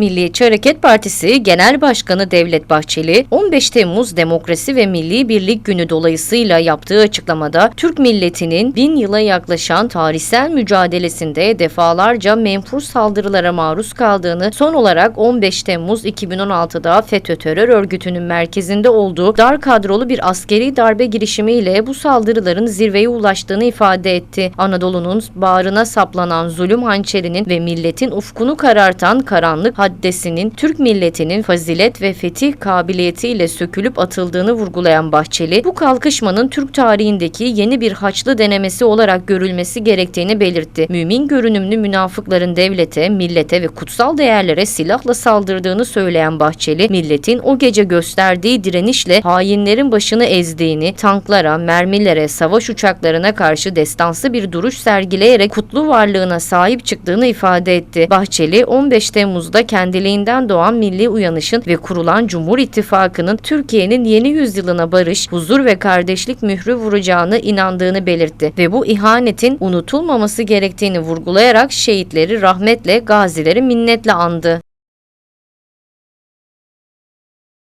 Milliyetçi Hareket Partisi Genel Başkanı Devlet Bahçeli, 15 Temmuz Demokrasi ve Milli Birlik Günü dolayısıyla yaptığı açıklamada Türk milletinin bin yıla yaklaşan tarihsel mücadelesinde defalarca menfur saldırılara maruz kaldığını, son olarak 15 Temmuz 2016'da FETÖ terör örgütünün merkezinde olduğu dar kadrolu bir askeri darbe girişimiyle bu saldırıların zirveye ulaştığını ifade etti. Anadolu'nun bağrına saplanan zulüm hançerinin ve milletin ufkunu karartan karanlık haddesinin Türk milletinin fazilet ve fetih kabiliyetiyle sökülüp atıldığını vurgulayan Bahçeli, bu kalkışmanın Türk tarihindeki yeni bir haçlı denemesi olarak görülmesi gerektiğini belirtti. Mümin görünümlü münafıkların devlete, millete ve kutsal değerlere silahla saldırdığını söyleyen Bahçeli, milletin o gece gösterdiği direnişle hainlerin başını ezdiğini, tanklara, mermilere, savaş uçaklarına karşı destansı bir duruş sergileyerek kutlu varlığına sahip çıktığını ifade etti. Bahçeli 15 Temmuz'da kendiliğinden doğan milli uyanışın ve kurulan Cumhur İttifakı'nın Türkiye'nin yeni yüzyılına barış, huzur ve kardeşlik mührü vuracağını inandığını belirtti ve bu ihanetin unutulmaması gerektiğini vurgulayarak şehitleri rahmetle, gazileri minnetle andı.